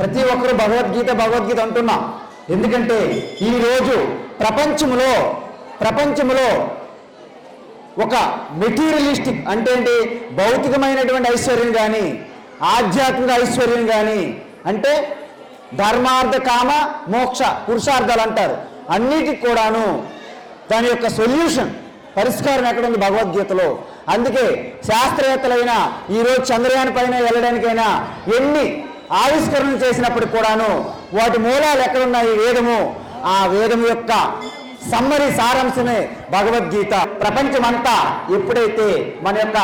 ప్రతి ఒక్కరూ భగవద్గీత భగవద్గీత అంటున్నా. ఎందుకంటే ఈరోజు ప్రపంచంలో ప్రపంచంలో ఒక మెటీరియలిస్టిక్ అంటే ఏంటి? భౌతికమైనటువంటి ఐశ్వర్యం కానీ ఆధ్యాత్మిక ఐశ్వర్యం కానీ అంటే ధర్మార్థ కామ మోక్ష పురుషార్థాలు అంటారు. అన్నిటికి కూడాను దాని యొక్క సొల్యూషన్ పరిష్కారం ఎక్కడుంది భగవద్గీతలో? అందుకే శాస్త్రవేత్తలైనా ఈరోజు చంద్రయాన్ పైన వెళ్ళడానికైనా ఎన్ని ఆవిష్కరణలు చేసినప్పుడు కూడాను వాటి మూలాలు ఎక్కడున్నాయి? వేదము. ఆ వేదము యొక్క సమ్మరి సారాంశమే భగవద్గీత. ప్రపంచమంతా ఎప్పుడైతే మన యొక్క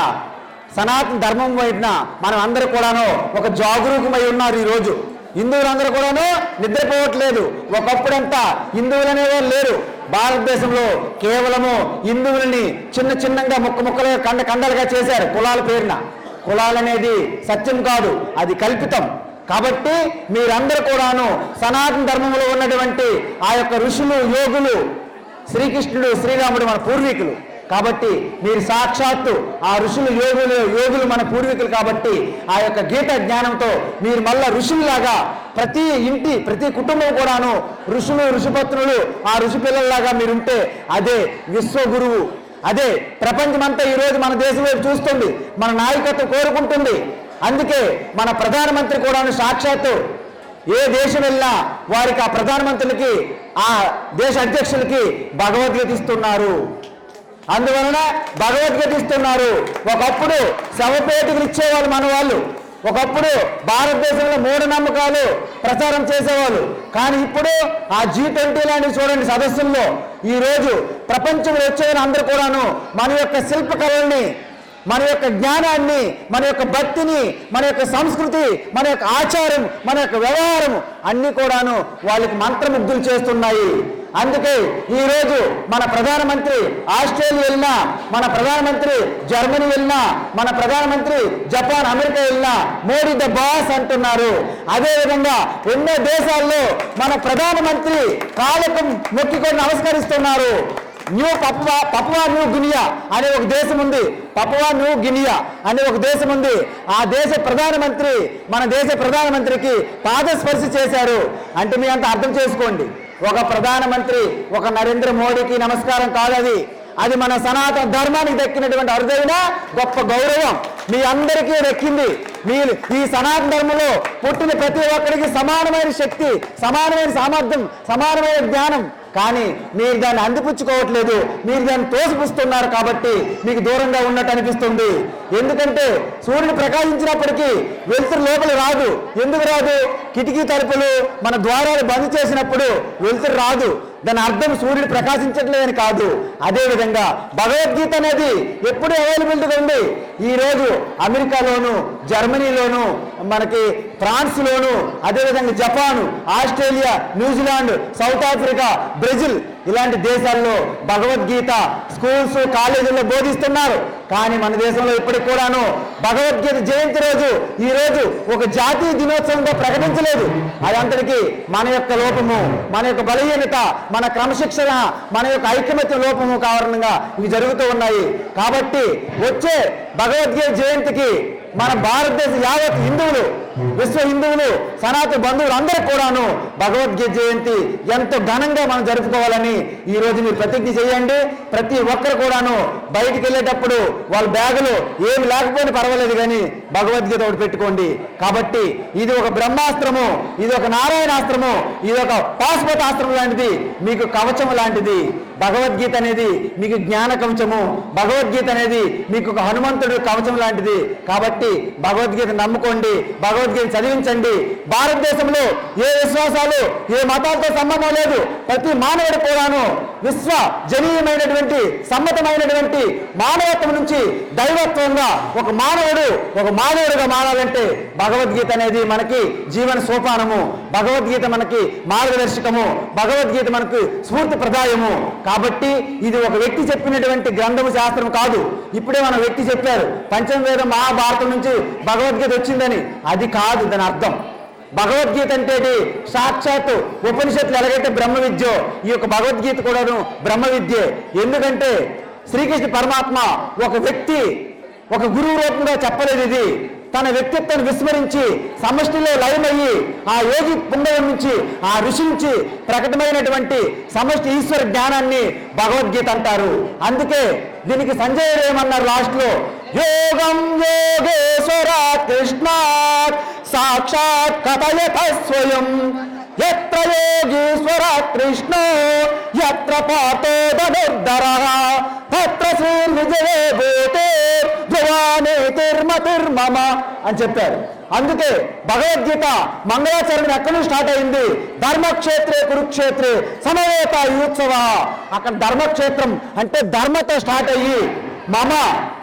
సనాతన ధర్మం వైపున మనం అందరూ కూడాను ఒక జాగరూకమై ఉన్నారు ఈరోజు. హిందువులందరూ కూడాను నిద్రపోవట్లేదు. ఒకప్పుడంతా హిందువులు అనేవారు లేరు. భారతదేశంలో కేవలము హిందువులని చిన్న చిన్నగా ముక్క ముక్కలుగా కండ కండలుగా చేశారు కులాల పేరున. కులాలనేది సత్యం కాదు అది కల్పితం. కాబట్టి మీరందరూ కూడాను సనాతన ధర్మంలో ఉన్నటువంటి ఆ యొక్క ఋషులు యోగులు శ్రీకృష్ణుడు శ్రీరాముడు మన పూర్వీకులు. కాబట్టి మీరు సాక్షాత్తు ఆ ఋషులు యోగులు యోగులు మన పూర్వీకులు కాబట్టి ఆ యొక్క గీత జ్ఞానంతో మీరు మళ్ళా ఋషుల్లాగా ప్రతి ఇంటి ప్రతి కుటుంబం కూడాను ఋషులు ఋషిపత్నులు ఆ ఋషి పిల్లల్లాగా మీరుంటే అదే విశ్వగురువు. అదే ప్రపంచమంతా ఈరోజు మన దేశం వైపు చూస్తుంది మన నాయకత్వం కోరుకుంటుంది. అందుకే మన ప్రధానమంత్రి కూడాను సాక్షాత్తు ఏ దేశం వెళ్ళినా వారికి ఆ ప్రధానమంత్రులకి ఆ దేశ అధ్యక్షులకి భగవద్గీత ఇస్తున్నారు. అందువలన భగవద్గీత ఇస్తున్నారు. ఒకప్పుడు శవపేటకులు ఇచ్చేవాళ్ళు మన వాళ్ళు ఒకప్పుడు భారతదేశంలో మూఢనమ్మకాలు ప్రచారం చేసేవాళ్ళు. కానీ ఇప్పుడు ఆ జీ ట్వంటీ లాంటి చూడండి సదస్సుల్లో. ఈ రోజు ప్రపంచంలో వచ్చేవారు అందరూ కూడాను మన యొక్క శిల్పకళల్ని మన యొక్క జ్ఞానాన్ని మన యొక్క భక్తిని మన యొక్క సంస్కృతి మన యొక్క ఆచారం మన యొక్క వ్యవహారం అన్ని కూడాను వాళ్ళకి మంత్రముగ్ధులు చేస్తున్నాయి. అందుకే ఈరోజు మన ప్రధానమంత్రి ఆస్ట్రేలియా వెళ్ళినా మన ప్రధానమంత్రి జర్మనీ వెళ్ళినా మన ప్రధానమంత్రి జపాన్ అమెరికా వెళ్ళినా మోడీ ద బాస్ అంటున్నారు. అదేవిధంగా ఎన్నో దేశాల్లో మన ప్రధానమంత్రి కాళ్ళకు మొక్కికొని నమస్కరిస్తున్నారు. New Papua Papua New Guinea అనే ఒక దేశం ఉంది. పప్వా న్యూ గినియా అనే ఒక దేశం ఉంది. ఆ దేశ ప్రధానమంత్రి మన దేశ ప్రధానమంత్రికి పాదస్పర్శ చేశారు. అంటే మీ అంత అర్థం చేసుకోండి. ఒక ప్రధానమంత్రి ఒక నరేంద్ర మోడీకి నమస్కారం కాదది. అది మన సనాతన ధర్మానికి దక్కినటువంటి అరుదైన గొప్ప గౌరవం. మీ అందరికీ దక్కింది. మీరు ఈ సనాతన ధర్మంలో పుట్టిన ప్రతి ఒక్కరికి సమానమైన శక్తి సమానమైన సామర్థ్యం సమానమైన జ్ఞానం కానీ మీరు దాన్ని అందిపుచ్చుకోవట్లేదు మీరు దాన్ని తోసిపుస్తున్నారు కాబట్టి మీకు దూరంగా ఉన్నట్టు అనిపిస్తుంది. ఎందుకంటే సూర్యుడు ప్రకాశించినప్పటికీ వెలుతురు లోపల రాదు. ఎందుకు రాదు? కిటికీ తలుపులు మన ద్వారాలు బంద్ చేసినప్పుడు వెలుతురు రాదు. దాని అర్థం సూర్యుడు ప్రకాశించట్లేదని కాదు. అదేవిధంగా భగవద్గీత అనేది ఎప్పుడూ అవైలబిలిటీగా ఉంది. ఈ రోజు అమెరికాలోను జర్మనీలోను మనకి ఫ్రాన్స్లోను అదేవిధంగా Japan Australia New Zealand South Africa Brazil ఇలాంటి దేశాల్లో భగవద్గీత స్కూల్స్ కాలేజీల్లో బోధిస్తున్నారు. కానీ మన దేశంలో ఇప్పటికి కూడాను భగవద్గీత జయంతి రోజు ఈ రోజు ఒక జాతీయ దినోత్సవంగా ప్రకటించలేదు. అదంతటికి మన యొక్క లోపము మన యొక్క బలహీనత మన క్రమశిక్షణ మన యొక్క ఐకమత్య లోపము కారణంగా ఇవి జరుగుతూ ఉన్నాయి. కాబట్టి వచ్చే భగవద్గీత జయంతికి మన భారతదేశ యావత్ హిందువులు విశ్వ హిందువులు సనాతన బంధువులు అందరూ కూడాను భగవద్గీత జయంతి ఎంతో ఘనంగా మనం జరుపుకోవాలని ఈ రోజు మీరు ప్రతిజ్ఞ చేయండి. ప్రతి ఒక్కరు కూడాను బయటికి వెళ్ళేటప్పుడు వాళ్ళ బ్యాగులు ఏమి లేకపోయినా పర్వాలేదు కానీ భగవద్గీత ఒకటి పెట్టుకోండి. కాబట్టి ఇది ఒక బ్రహ్మాస్త్రము ఇది ఒక నారాయణాస్త్రము ఇది ఒక పాశుపతాస్త్రం లాంటిది మీకు కవచం లాంటిది. భగవద్గీత అనేది మీకు జ్ఞాన కవచము. భగవద్గీత అనేది మీకు ఒక హనుమంతుడు కవచం లాంటిది. కాబట్టి భగవద్గీత నమ్ముకోండి. భగవద్గీత చదివించండి. భారతదేశంలో ఏ విశ్వాసాలు ఏ మతాలతో సంబంధం లేదు. ప్రతి మానవుడు కూడాను విశ్వ జనీయమైనటువంటి సమ్మతమైనటువంటి మానవత్వం నుంచి దైవత్వంగా ఒక మానవుడు ఒక మానవుడిగా మారాలంటే భగవద్గీత అనేది మనకి జీవన సోపానము. భగవద్గీత మనకి మార్గదర్శకము. భగవద్గీత మనకు స్ఫూర్తి ప్రదాయము. కాబట్టి ఇది ఒక వ్యక్తి చెప్పినటువంటి గ్రంథము శాస్త్రం కాదు. ఇప్పుడే మన వ్యక్తి చెప్పారు పంచమవేదం మహాభారతం నుంచి భగవద్గీత వచ్చిందని. అది కాదు దాని అర్థం. భగవద్గీత అంటే సాక్షాత్తు ఉపనిషత్తులు ఎలాగైతే బ్రహ్మ విద్యో ఈ యొక్క భగవద్గీత కూడాను బ్రహ్మ విద్యే. ఎందుకంటే శ్రీకృష్ణ పరమాత్మ ఒక వ్యక్తి ఒక గురువు రూపంగా చెప్పలేదు ఇది. తన వ్యక్తిత్వాన్ని విస్మరించి సమష్టిలో లయమయ్యి ఆ యోగి పుంగవం నుంచి ఆ ఋషి నుంచి ప్రకటమైనటువంటి సమష్టి ఈశ్వర జ్ఞానాన్ని భగవద్గీత అంటారు. అందుకే దీనికి సంజయ్ ఏమన్నారు లాస్ట్లో యోగం యోగేశ్వర కృష్ణ సాక్షాత్ కథయత స్వయం ఎత్ర యోగీశ్వర కృష్ణో ఎత్ర పాతోదనుద్ధర తత్ర శ్రీ విజయే భూతే ధ్రువానే అని చెప్పారు. అందుకే భగవద్గీత మంగళాచరణ ఎక్కడి నుంచి స్టార్ట్ అయింది? ధర్మక్షేత్రే కురుక్షేత్రే సమవేత యూత్సవ అక్కడ ధర్మక్షేత్రం అంటే ధర్మతో స్టార్ట్ అయ్యి మమ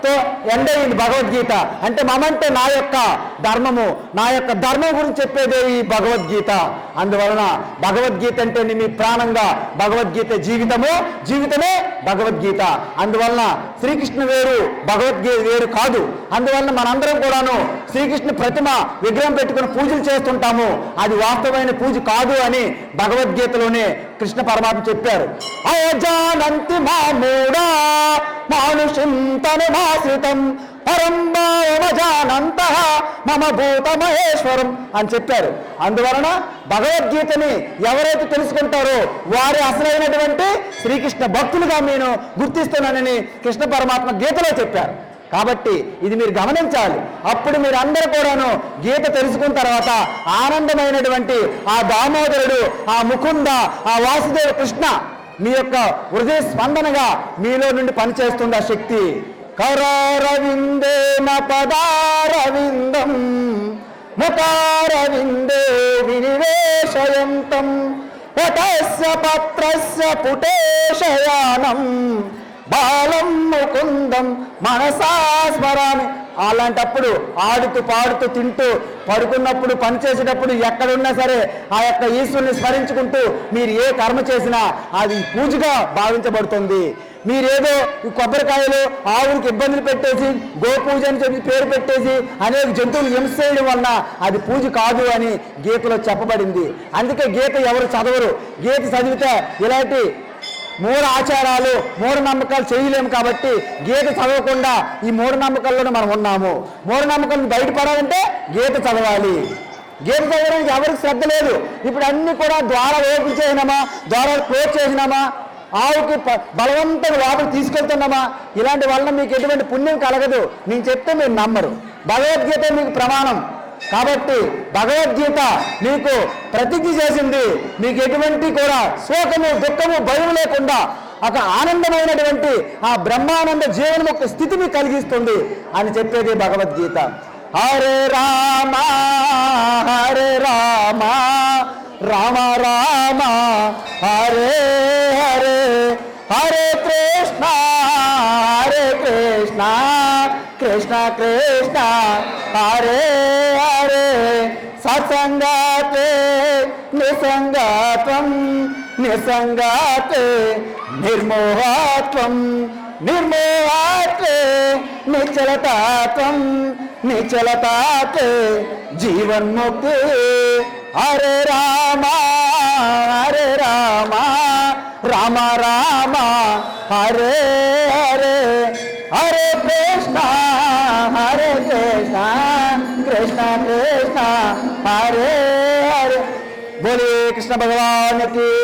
తో ఎండ్ అయింది భగవద్గీత. అంటే మమంటే నా యొక్క ధర్మము నా యొక్క ధర్మం గురించి చెప్పేదే ఈ భగవద్గీత. అందువలన భగవద్గీత అంటే మీ ప్రాణంగా భగవద్గీత జీవితము జీవితమే భగవద్గీత. అందువలన శ్రీకృష్ణ వేరు భగవద్గీత వేరు కాదు. అందువలన మనందరం కూడాను శ్రీకృష్ణ ప్రతిమ విగ్రహం పెట్టుకుని పూజలు చేస్తుంటాము. అది వాస్తవమైన పూజ కాదు అని భగవద్గీతలోనే కృష్ణ పరమాత్మ చెప్పారు. అజానంతి మామూడా మానుషం తనుమాశ్రితం పరం మమ భూత మహేశ్వరం అని చెప్పారు. అందువలన భగవద్గీతని ఎవరైతే తెలుసుకుంటారో వారి అసలైనటువంటి శ్రీకృష్ణ భక్తులుగా నేను గుర్తిస్తున్నానని కృష్ణ పరమాత్మ గీతలో చెప్పారు. కాబట్టి ఇది మీరు గమనించాలి. అప్పుడు మీరు అందరూ కూడాను గీత తెలుసుకున్న తర్వాత ఆనందమైనటువంటి ఆ దామోదరుడు ఆ ముకుంద ఆ వాసుదేవ కృష్ణ మీ యొక్క హృదయ స్పందనగా మీలో నుండి పనిచేస్తుంది ఆ శక్తి. కరారవిందేన పదారవిందం ముఖారవిందే వినివేశయంతం పటస్య పత్రస్య పుటేశయానం బాలం ముకుందం మనసా అలాంటప్పుడు ఆడుతూ పాడుతూ తింటూ పడుకున్నప్పుడు పని చేసేటప్పుడు ఎక్కడున్నా సరే ఆ యొక్క ఈశ్వరుని స్మరించుకుంటూ మీరు ఏ కర్మ చేసినా అది పూజగా భావించబడుతుంది. మీరేదో కొబ్బరికాయలు ఆవులకు ఇబ్బందులు పెట్టేసి గోపూజ అని చెప్పి పేరు పెట్టేసి అనేక జంతువులు హింస చేయడం వలన అది పూజ కాదు అని గీతలో చెప్పబడింది. అందుకే గీత ఎవరు చదవరు. గీత చదివితే ఇలాంటి మూఢ ఆచారాలు మూఢనమ్మకాలు చేయలేము కాబట్టి గీత చదవకుండా ఈ మూఢనమ్మకాల్లోనే మనం ఉన్నాము. మూడు నుంచి బయటపడాలంటే గీత చదవాలి. గీత చదవడానికి ఎవరికి శ్రద్ధ లేదు. ఇప్పుడు అన్ని కూడా ద్వారా ఓపెన్ చేసినామా? ద్వారాలు క్లోజ్ చేసినామా? ఆవుకి ప- బలవంతంగా లోపలికి తీసుకెళ్తున్నామా? ఇలాంటి వల్ల మీకు ఎటువంటి పుణ్యం కలగదు. నేను చెప్తే మీరు నమ్మరు. భగవద్గీత మీకు ప్రమాణం. కాబట్టి భగవద్గీత మీకు ప్రతిజ్ఞ చేసింది. మీకు ఎటువంటి కూడా శోకము దుఃఖము భయం లేకుండా ఒక ఆనందమైనటువంటి ఆ బ్రహ్మానంద జీవనం యొక్క స్థితిని కలిగిస్తుంది అని చెప్పేది భగవద్గీత. హరే రామ హరే రామ రామ రామ హరే హరే హరే కృష్ణ హరే కృష్ణ కృష్ణ కృష్ణ హరే హరే సత్సంగాతే నిసంగాత్వం నిసంగాతే నిర్మోహాత్వం నిర్మోహాత్వే నిశ్చలతాత్వం నిశ్చలతాతే జీవన్ముక్తి. Hare Rama Hare Rama Rama Rama Hare Krishna Krishna Hare Hare. Bole Krishna Ki